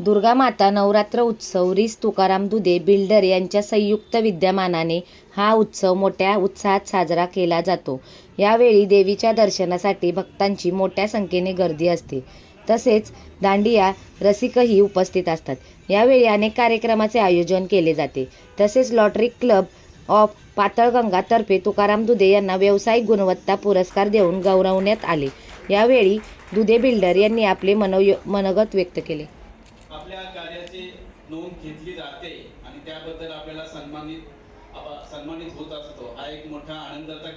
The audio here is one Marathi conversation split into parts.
दुर्गा माता नवरात्र उत्सव रीस तुकाराम दुधे बिल्डर यांच्या संयुक्त विद्यमानाने हा उत्सव मोठ्या उत्साहात साजरा केला जातो. यावेळी देवीच्या दर्शनासाठी भक्तांची मोठ्या संख्येने गर्दी असते. तसेच दांडिया रसिकही उपस्थित असतात. यावेळी अनेक कार्यक्रमाचे आयोजन केले जाते. तसेच लॉटरी क्लब ऑफ पातळगंगातर्फे तुकाराम दुधे यांना व्यावसायिक गुणवत्ता पुरस्कार देऊन गौरवण्यात आले. यावेळी दुधे बिल्डर यांनी आपले मनोय मनगत व्यक्त केले. कार्याची नोंद घेतली जाते आणि त्याबद्दल आपल्याला सन्मानित सन्मानित होत असतो. हा एक मोठा आनंदाचा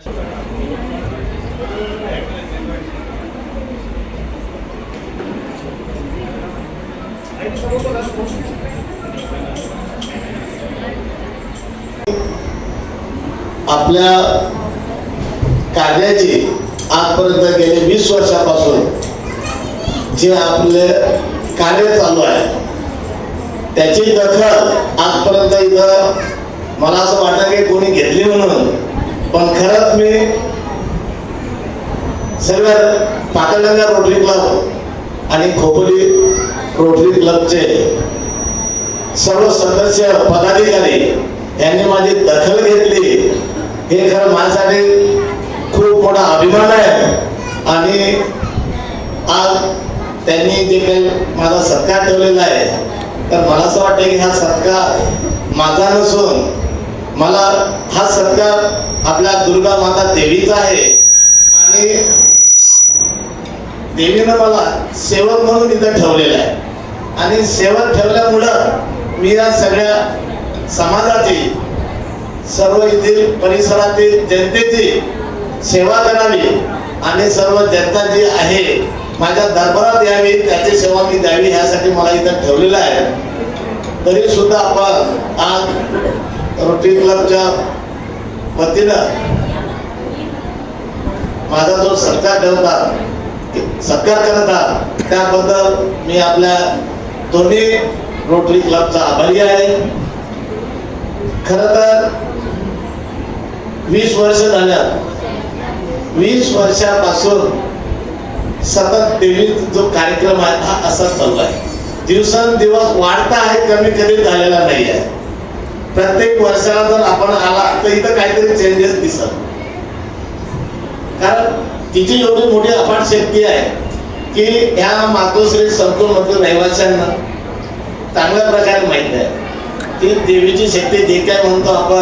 आपल्या कार्याची आजपर्यंत गेले वीस वर्षापासून जे आपले कार्य चालू आहे त्याची दखल आजपर्यंत इथं मला असं वाटलं की कोणी घेतली म्हणून. पण खरंच मी सगळ्या पातळगंगा रोटरी क्लब आणि खोपोली रोटरी क्लबचे सर्व सदस्य पदाधिकारी यांनी माझी दखल घेतली. हे खरं माझ्यासाठी खूप मोठा अभिमान आहे. आणि आज त्यांनी जे काही माझा सत्कार ठेवलेला आहे तर मला असं वाटतं की हा सत्कार माझा नसून मला हा सत्कार आपल्या दुर्गा माता देवीचा आहे. आणि देवीनं मला सेवक म्हणून इथं ठेवलेलं आहे. आणि सेवक ठेवल्यामुळं मी या सगळ्या समाजाची सर्व येथील परिसरातील जनतेची सेवा करावी आणि सर्व जनता जी आहे माझ्या दरबारात यावी त्याची सेवा मी द्यावी ह्यासाठी मला इथं ठेवलेलं आहे. तरी सुद्धा आपण आज रोटरी क्लबच्या वतीनं माझा जो सत्कार ठेवता सत्कार करता त्याबद्दल मी आपल्या दोन्ही रोटरी क्लबचा आभारी आहे. खर तर वीस वर्ष झाल्या वीस वर्षापासून सतत देवी जो कार्यक्रम आहे हा असाच चालू आहे. दिवसेंदिवस वाढता आहे कमी कधी झालेला नाही आहे. प्रत्येक वर्षाला जर आपण आला तर इथं काहीतरी चेंजेस दिसत कारण तिची एवढी मोठी अफाट शक्ती आहे की ह्या मातोश्री संकुल रहिवाशांना चांगल्या प्रकारे माहीत आहे. ती देवीची शक्ती जे काय म्हणतो आपण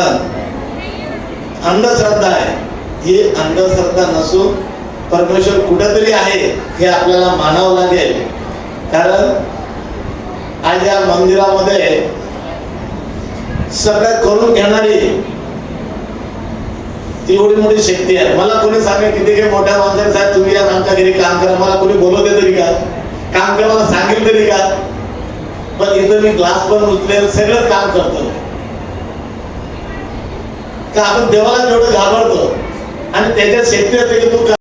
अंधश्रद्धा आहे. ही अंधश्रद्धा नसून परमेश्वर कुठेतरी आहे हे आपल्याला मानावं लागेल. कारण आज या मंदिरामध्ये सगळं करून घेणारी ती एवढी मोठी शक्ती आहे. मला कोणी सांगेल किती काही मोठ्या माणसाने साहेब तुम्ही या आमच्या घरी काम करा. मला कोणी बोलवते तरी का? काम करायला सांगेल तरी का? पण इथं मी ग्लास पण उचलेल सगळं काम करतो. का आपण देवाला जेवढं घाबरतो? आणि त्याच्यात शक्ती असते की तू